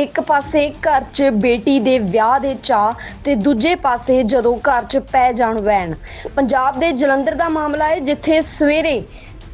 ਇੱਕ ਪਾਸੇ ਘਰ 'ਚ ਬੇਟੀ ਦੇ ਵਿਆਹ ਦੇ ਚਾ ਤੇ ਦੂਜੇ ਪਾਸੇ ਜਦੋਂ ਘਰ 'ਚ ਪੈ ਜਾਣ ਵੈਣ। ਪੰਜਾਬ ਦੇ ਜਲੰਧਰ ਦਾ ਮਾਮਲਾ ਹੈ, ਜਿੱਥੇ ਸਵੇਰੇ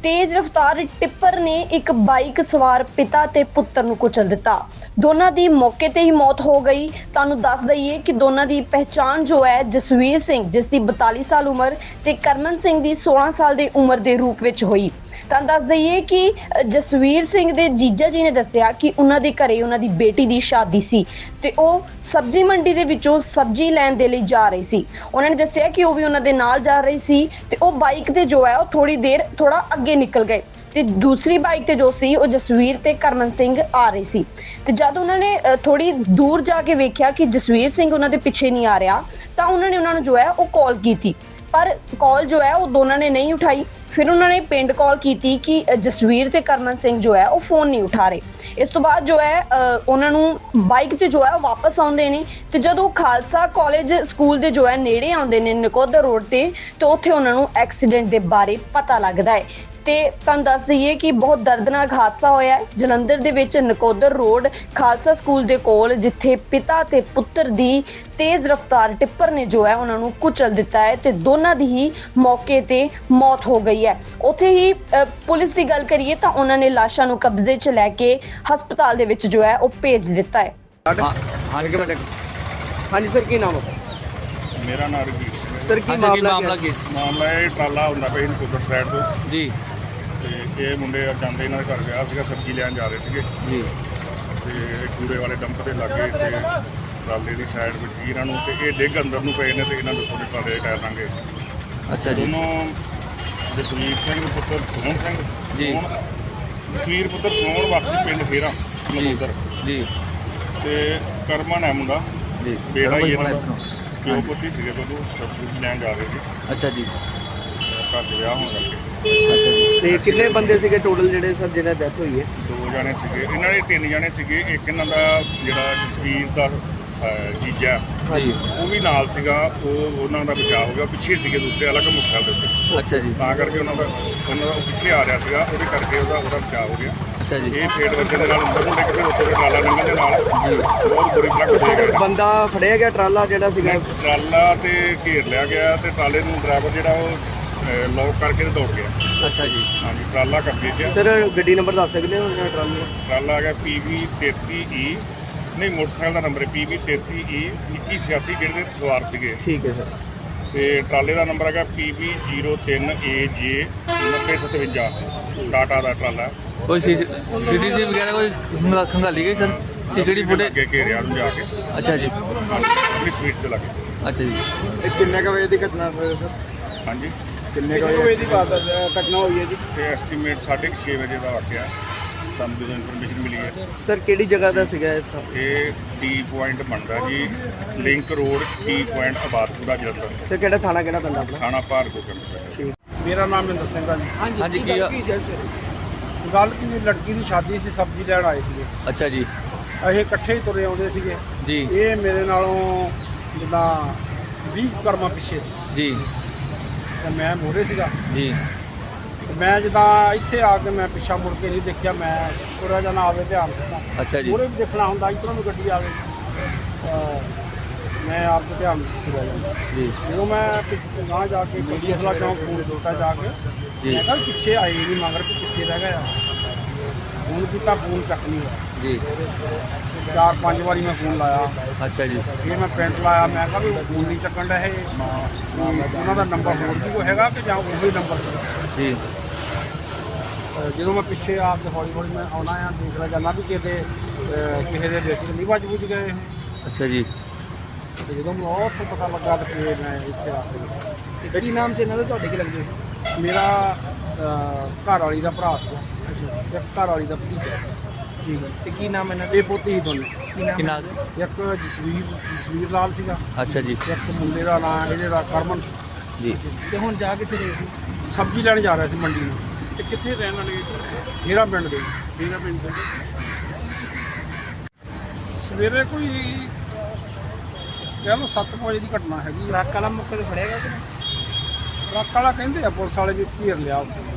ਤੇਜ਼ ਰਫ਼ਤਾਰ ਟਿੱਪਰ ਨੇ ਇੱਕ ਬਾਈਕ ਸਵਾਰ ਪਿਤਾ ਤੇ ਪੁੱਤਰ ਨੂੰ ਕੁਚਲ ਦਿੱਤਾ। ਦੋਨਾਂ ਦੀ ਮੌਕੇ ਤੇ ਹੀ ਮੌਤ ਹੋ ਗਈ। ਤੁਹਾਨੂੰ ਦੱਸ ਦਈਏ ਕਿ ਦੋਨਾਂ ਦੀ ਪਹਿਚਾਣ ਜੋ ਹੈ ਜਸਵੀਰ ਸਿੰਘ, ਜਿਸ ਦੀ 42 ਸਾਲ ਉਮਰ ਤੇ ਕਰਮਨ ਸਿੰਘ ਦੀ 16 ਸਾਲ ਦੀ ਉਮਰ ਦੇ ਰੂਪ ਵਿੱਚ ਹੋਈ। ਤਾਂ ਦੱਸ ਦਈਏ ਕਿ ਜਸਵੀਰ ਸਿੰਘ ਦੇ ਜੀਜਾ ਜੀ ਨੇ ਦੱਸਿਆ ਕਿ ਉਹਨਾਂ ਦੇ ਘਰੇ ਉਹਨਾਂ ਦੀ ਬੇਟੀ ਦੀ ਸ਼ਾਦੀ ਸੀ ਤੇ ਉਹ ਸਬਜ਼ੀ ਮੰਡੀ ਦੇ ਵਿੱਚੋਂ ਸਬਜ਼ੀ ਲੈਣ ਦੇ ਲਈ ਜਾ ਰਹੀ ਸੀ। ਉਹਨਾਂ ਨੇ ਦੱਸਿਆ ਕਿ ਉਹ ਵੀ ਉਹਨਾਂ ਦੇ ਨਾਲ ਜਾ ਰਹੀ ਸੀ ਤੇ ਉਹ ਬਾਈਕ ਤੇ ਜੋ ਹੈ, ਉਹ ਥੋੜੀ ਦੇਰ ਥੋੜਾ ਅੱਗੇ ਨਿਕਲ ਗਏ ਤੇ ਦੂਸਰੀ ਬਾਈਕ ਤੇ ਜੋ ਸੀ, ਉਹ ਜਸਵੀਰ ਤੇ ਕਰਮਨ ਸਿੰਘ ਆ ਰਹੇ ਸੀ। ਤੇ ਜਦ ਉਹਨਾਂ ਨੇ ਥੋੜੀ ਦੂਰ ਜਾ ਕੇ ਵੇਖਿਆ ਕਿ ਜਸਵੀਰ ਸਿੰਘ ਉਹਨਾਂ ਦੇ ਪਿੱਛੇ ਨਹੀਂ ਆ ਰਿਹਾ, ਤਾਂ ਉਹਨਾਂ ਨੇ ਉਹਨਾਂ ਨੂੰ ਜੋ ਹੈ, ਉਹ ਕਾਲ ਕੀਤੀ। ਪਰ ਕਾਲ ਜੋ ਹੈ ਉਹ ਦੋਨਾਂ ਨੇ ਨਹੀਂ ਉਠਾਈ। ਫਿਰ ਉਹਨਾਂ ਨੇ ਪਿੰਡ ਕਾਲ ਕੀਤੀ ਕਿ ਜਸਵੀਰ ਤੇ ਕਰਮਨ ਸਿੰਘ ਜੋ ਹੈ ਉਹ ਫੋਨ ਨਹੀਂ ਉਠਾ ਰਹੇ। ਇਸ ਤੋਂ ਬਾਅਦ ਜੋ ਹੈ ਉਹਨਾਂ ਨੂੰ ਬਾਈਕ ਤੇ ਜੋ ਹੈ ਉਹ ਵਾਪਸ ਆਉਂਦੇ ਨੇ ਤੇ ਜਦੋਂ ਖਾਲਸਾ ਕਾਲਜ ਸਕੂਲ ਦੇ ਜੋ ਹੈ ਨੇੜੇ ਆਉਂਦੇ ਨੇ ਨਕੋਦਰ ਰੋਡ ਤੇ ਤੇ ਉੱਥੇ ਉਹਨਾਂ ਨੂੰ ਐਕਸੀਡੈਂਟ ਦੇ ਬਾਰੇ ਪਤਾ ਲੱਗਦਾ ਹੈ। ਤੇ ਤੁਹਾਨੂੰ ਦੱਸ ਦਈਏ ਕਿ ਬਹੁਤ ਦਰਦਨਾਕ ਹਾਦਸਾ ਹੋਇਆ ਹੈ। ਜਲੰਧਰ ਦੇ ਵਿੱਚ ਨਕੋਦਰ ਰੋਡ ਖਾਲਸਾ ਸਕੂਲ ਦੇ ਕੋਲ ਜਿੱਥੇ ਪਿਤਾ ਤੇ ਪੁੱਤਰ ਦੀ ਤੇਜ਼ ਰਫ਼ਤਾਰ ਟਿੱਪਰ ਨੇ ਜੋ ਹੈ ਉਹਨਾਂ ਨੂੰ ਕੁਚਲ ਦਿੱਤਾ ਹੈ ਤੇ ਦੋਨਾਂ ਦੀ ਹੀ ਮੌਕੇ ਤੇ ਮੌਤ ਹੋ ਗਈ ਹੈ। ਉੱਥੇ ਹੀ ਪੁਲਿਸ ਦੀ ਗੱਲ ਕਰੀਏ ਤਾਂ ਉਹਨਾਂ ਨੇ ਲਾਸ਼ਾਂ ਨੂੰ ਕਬਜ਼ੇ 'ਚ ਲੈ ਕੇ ਹਸਪਤਾਲ ਦੇ ਵਿੱਚ ਜੋ ਹੈ ਉਹ ਭੇਜ ਦਿੱਤਾ ਹੈ। ਹਾਂ ਹਾਂਜੀ ਸਰ। ਹਾਂਜੀ ਸਰ ਕੀ ਨਾਮ ਹੈ? ਮੇਰਾ ਨਾਮ ਸਿੰਘ ਹੈ। ਸਰ ਕੀ ਮਾਮਲਾ ਕੀ ਮਾਮਲਾ ਇਹ ਟਰਾਲਾ ਹੁੰਦਾ ਪਿਆ ਸੀ ਕੁਦਰ ਸਾਈਡ ਤੋਂ। ਜੀ। ਇਹ ਮੁੰਡੇ ਜਾਂਦੇ ਇਹਨਾਂ ਦੇ ਘਰ ਵਿਆਹ ਸੀਗਾ ਸਬਜ਼ੀ ਲੈਣ ਜਾ ਰਹੇ ਸੀਗੇ। ਜੀ। ਤੇ ਇਹ ਕੂੜੇ ਵਾਲੇ ਡੰਪ ਦੇ ਲਾਗੇ ਤੇ ਟਰਾਲੇ ਦੀ ਸਾਈਡ ਵਿੱਚ ਹੀ ਇਹਨਾਂ ਨੂੰ ਤੇ ਇਹ ਡਿੱਗ ਅੰਦਰ ਨੂੰ ਪਏ ਨੇ ਤੇ ਇਹਨਾਂ ਨੂੰ ਥੋੜੇ ਟਰਾਲੇ ਦੇ ਟਾਇਰ ਲਾਂਗੇ ਅੱਛਾ ਜੀ। ਦੋਨੋਂ ਜਸਵੀਰ ਸਿੰਘ ਪੁੱਤਰ ਸੋਹਣ ਸਿੰਘ। ਜੀ। ਜਸਵੀਰ ਪੁੱਤਰ ਸੋਹਣ ਵਾਸੀ ਪਿੰਡ ਫੇਰਾ ਨਮੋਦਰ ਜੀ। ਤੇ ਕਰਮਨ ਹੈ ਮੁੰਡਾ। ਜੀ। ਬੇੜਾ ਹੀ ਇਹਨਾਂ। ਦਾ ਪਿਓ ਪੁੱਤੀ ਸੀਗੇ ਦੋਨੋਂ ਸਬਜ਼ੀ ਲੈਣ ਜਾ ਰਹੇ ਸੀ। ਅੱਛਾ ਜੀ। ਘਰ 'ਚ ਵਿਆਹ ਹੋਣ ਕਰਕੇ ਅੱਛਾ ਜੀ। ਤੇ ਕਿੰਨੇ ਬੰਦੇ ਸੀਗੇ ਟੋਟਲ ਜਿਹੜੇ ਸਰ ਜਿਹਨਾਂ ਡੈਥ ਹੋਈ ਹੈ? ਦੋ ਜਣੇ ਸੀਗੇ। ਇਹਨਾਂ ਦੇ ਤਿੰਨ ਜਣੇ ਸੀਗੇ। ਇੱਕ ਇਹਨਾਂ ਦਾ ਜਿਹੜਾ ਜਸਵੀਰ ਦਾ ਅਹ, ਜੀਜਾ। ਜੀ ਉਹ ਵੀ ਨਾਲ ਸੀਗਾ। ਉਹ ਉਹਨਾਂ ਦਾ ਬਚਾਅ ਹੋ ਗਿਆ। ਉਹ ਪਿੱਛੇ ਸੀਗੇ ਦੂਸਰੇ ਅਲੱਗ ਮੁੱਖਾਂ ਦੇ ਉੱਤੇ। ਅੱਛਾ ਜੀ। ਤਾਂ ਕਰਕੇ ਉਹਨਾਂ ਦਾ ਉਹਨਾਂ ਦਾ ਉਹ ਪਿੱਛੇ ਆ ਰਿਹਾ ਸੀਗਾ। ਉਹਦੇ ਕਰਕੇ ਉਹਦਾ ਉਹਦਾ ਬਚਾਅ ਹੋ ਗਿਆ। ਅੱਛਾ ਜੀ। ਇਹ ਫੇਟ ਵੱਜਣ ਦੇ ਨਾਲ ਅੰਦਰ ਨੂੰ ਡਿੱਗ ਕੇ ਉੱਥੇ ਦੇ ਨਾਲਾ ਲੰਘਣ ਦੇ ਨਾਲ ਬਹੁਤ ਬੁਰੀ ਤਰ੍ਹਾਂ ਕੱਢੇ ਗਏ। ਬੰਦਾ ਫੜਿਆ ਗਿਆ ਟਰਾਲਾ ਜਿਹੜਾ ਸੀਗਾ? ਟਰਾਲਾ ਤੇ ਘੇਰ ਲਿਆ ਗਿਆ ਤੇ ਟਰਾਲੇ ਨੂੰ ਡਰਾਈਵਰ ਜਿਹੜਾ ਉਹ ਲੌਕ ਕਰਕੇ ਤੇ ਦੌੜ ਗਿਆ। ਅੱਛਾ ਜੀ। ਹਾਂਜੀ ਟਰਾਲਾ 'ਚ ਹੈ। ਸਰ ਗੱਡੀ ਨੰਬਰ ਦੱਸ ਸਕਦੇ ਹੋ ਜਿਹੜਾ ਟਰਾਲੇ ਦਾ ਟਰਾਲਾ ਹੈਗਾ PV 33E ਨਹੀਂ ਮੋਟਰਸਾਈਕਲ ਦਾ ਨੰਬਰ ਹੈ PV 33E 2186 ਜਿਹੜੇ ਦੇ ਸਵਾਰ ਸੀਗੇ। ਠੀਕ ਹੈ ਸਰ। ਤੇ ਟਰਾਲੇ ਦਾ ਨੰਬਰ ਹੈਗਾ PV 03AJ 9057 ਟਾਟਾ ਦਾ ਟਰਾਲਾ ਕੋਈ ਸੀਟੀਸੀ ਵਗੈਰਾ ਕੋਈ ਖੰਗਾ- ਖੰਗਾਲੀ ਗਈ ਸਰ? CCT footage? ਅੱਗੇ ਘੇਰਿਆ ਨੂੰ ਜਾ ਕੇ। ਅੱਛਾ ਜੀ। ਆਪਣੀ ਸਵੀਟ ਤੇ ਲੱਗੇ। ਅੱਛਾ ਜੀ। ਇਹ ਕਿੰਨੇ ਕ ਵਜੇ ਦੀ ਘਟਨਾ ਹੋਈ ਸਰ? ਹਾਂਜੀ। ਕਿੰਨੇ ਕ ਵਜੇ ਦੀ ਘਟਨਾ ਹੋਈ ਹੈ ਜੀ? ਤੇ ਐਸਟੀਮੇਟ 6:30 ਵਜੇ ਦਾ ਵਾਕਿਆ ਸਾਨੂੰ ਜਦੋਂ ਇਨਫੋਰਮੇਸ਼ਨ ਮਿਲੀ ਹੈ। ਸਰ ਕਿਹੜੀ ਜਗ੍ਹਾ ਦਾ ਸੀਗਾ ਇਹ ਸਰ? ਇਹ ਟੀ ਪੁਆਇੰਟ ਬਣਦਾ ਜੀ link road T point Abadpura Jalandhar. Sir ਕਿਹੜਾ ਥਾਣਾ ਕਿਹੜਾ ਪਿੰਡ ਆਪਣਾ? ਥਾਣਾ ਭਾਰਗੋ ਪਿੰਡ ਹੈ। ਠੀਕ। ਮੇਰਾ ਨਾਮ ਮਹਿੰਦਰ ਸਿੰਘ ਆ ਜੀ। ਹਾਂਜੀ ਕੀ ਗੱਲ ਕੀ ਵੀ ਲੜਕੀ ਦੀ ਸ਼ਾਦੀ ਸੀ ਸਬਜ਼ੀ ਲੈਣ ਆਏ ਸੀਗੇ। ਅੱਛਾ ਜੀ। ਅਸੀਂ ਇਕੱਠੇ ਹੀ ਤੁਰੇ ਆਉਂਦੇ ਸੀਗੇ। ਜੀ। ਇਹ ਮੇਰੇ ਨਾਲੋਂ ਜਿੱਦਾਂ 20 ਕਰਮਾਂ ਪਿੱਛੇ। ਸੀ ਜੀ। ਤੇ ਮੈਂ ਮੋਰੇ ਸੀਗਾ। ਜੀ। ਮੈਂ ਜਿੱਦਾਂ ਇੱਥੇ ਆ ਕੇ ਮੈਂ ਪਿੱਛਾ ਮੁੜ ਕੇ ਨਹੀਂ ਦੇਖਿਆ ਮੈਂ ਥੋੜਾ ਜਿਹਾ ਨਾ ਆਵੇ ਧਿਆਨ ਦਿੱਤਾ। ਅੱਛਾ ਜੀ। ਮੋਰੇ ਵੀ ਦੇਖਣਾ ਹੁੰਦਾ ਇਧਰੋਂ ਵੀ ਗੱਡੀ ਆਵੇ। ਤਾਂ ਮੈਂ ਆਪ ਤੇ ਧਿਆਨ ਦਿੱਤਾ। ਜਾਂਦਾ ਜੀ। ਜਦੋਂ ਮੈਂ ਪਿੱਛੇ ਗਾਂ ਜਾ ਕੇ ਕਪੂਰਥਲਾ ਚੌਂਕ ਫੋਨ ਦਿੱਤਾ ਜਾ ਕੇ ਜੀ। ਮੈਂ ਕਿਹਾ ਪਿੱਛੇ ਆਏ ਨਹੀਂ ਮਗਰ ਕਿ ਪਿੱਛੇ ਰਹਿ ਗਿਆ। ਫੋਨ ਕੀਤਾ ਫੋਨ ਚੱਕ ਨਹੀਂ ਹੋਇਆ। ਜੀ। ਚਾਰ ਪੰਜ ਵਾਰੀ ਮੈਂ ਫੋਨ ਲਾਇਆ। ਅੱਛਾ ਜੀ। ਫਿਰ ਮੈਂ ਪਿੰਡ ਲਾਇਆ। ਮੈਂ ਕਿਹਾ ਵੀ ਫੋਨ ਨਹੀਂ ਚੱਕਣ ਦਾ ਇਹ। ਉਹਨਾਂ ਦਾ ਨੰਬਰ ਹੋਰ ਵੀ ਕੋਈ ਹੈਗਾ ਕਿ ਜਾਂ ਉਹੀ ਨੰਬਰ ਸੀ ਜੀ। ਜਦੋਂ ਮੈਂ ਪਿੱਛੇ ਆ ਕੇ ਹੌਲੀ ਹੌਲੀ ਮੈਂ ਆਉਣਾ ਆ ਦੇਖਦਾ ਜਾਂਦਾ ਵੀ ਕਿਤੇ ਕਿਸੇ ਦੇ ਵਿੱਚ ਨਹੀਂ ਵੱਜ ਬੁੱਝ ਗਏ। ਅੱਛਾ ਜੀ। ਤੇ ਜਦੋਂ ਮੈਨੂੰ ਉੱਥੇ ਪਤਾ ਲੱਗਾ ਤੇ ਫਿਰ ਮੈਂ ਇੱਥੇ ਆ ਕੇ ਕਿਹੜੀ ਨਾਮ ਸੀ ਇਹਨਾਂ ਦਾ? ਤੁਹਾਡੇ ਕੀ ਲੱਗਦੇ? ਮੇਰਾ ਘਰ ਵਾਲੀ ਦਾ ਭਰਾ ਸੀ ਇੱਕ ਘਰ ਵਾਲੀ ਦਾ ਭਤੀਜਾ। ਠੀਕ ਹੈ ਤੇ ਕੀ ਨਾਮ ਇਹਨਾਂ ਇਹ ਪੋਤੀ ਹੀ ਦੋਨੇ। ਕੀ ਨਾਮ ਇੱਕ ਜਸਵੀਰ ਜਸਵੀਰ ਲਾਲ ਸੀਗਾ। ਅੱਛਾ ਜੀ। ਇੱਕ ਮੁੰਡੇ ਦਾ ਨਾਂ ਇਹਦੇ ਦਾ ਕਰਮਨ ਸੀ। ਜੀ। ਤੇ ਹੁਣ ਜਾ ਕਿੱਥੇ ਰਹੇ ਸੀ? ਸਬਜ਼ੀ ਲੈਣ ਜਾ ਰਿਹਾ ਸੀ ਮੰਡੀ ਨੂੰ। ਤੇ ਕਿੱਥੇ ਰਹਿਣ ਵਾਲੇ ਹੀਰਾ ਪਿੰਡ ਦੇ। ਹੀਰਾ ਪਿੰਡ ਦੇ। ਸਵੇਰੇ ਕੋਈ ਕਹਿ ਲਓ 7 ਵਜੇ ਦੀ ਘਟਨਾ ਹੈਗੀ ਆ। ਟਰੱਕ ਵਾਲਾ ਮੁੱਕੇ ਤੇ ਫੜਿਆ ਗਿਆ ਕਿ ਟਰੱਕ ਵਾਲਾ ਕਹਿੰਦੇ ਆ ਪੁਲਿਸ ਵਾਲੇ ਵੀ ਘੇਰ ਲਿਆ ਉੱਥੇ।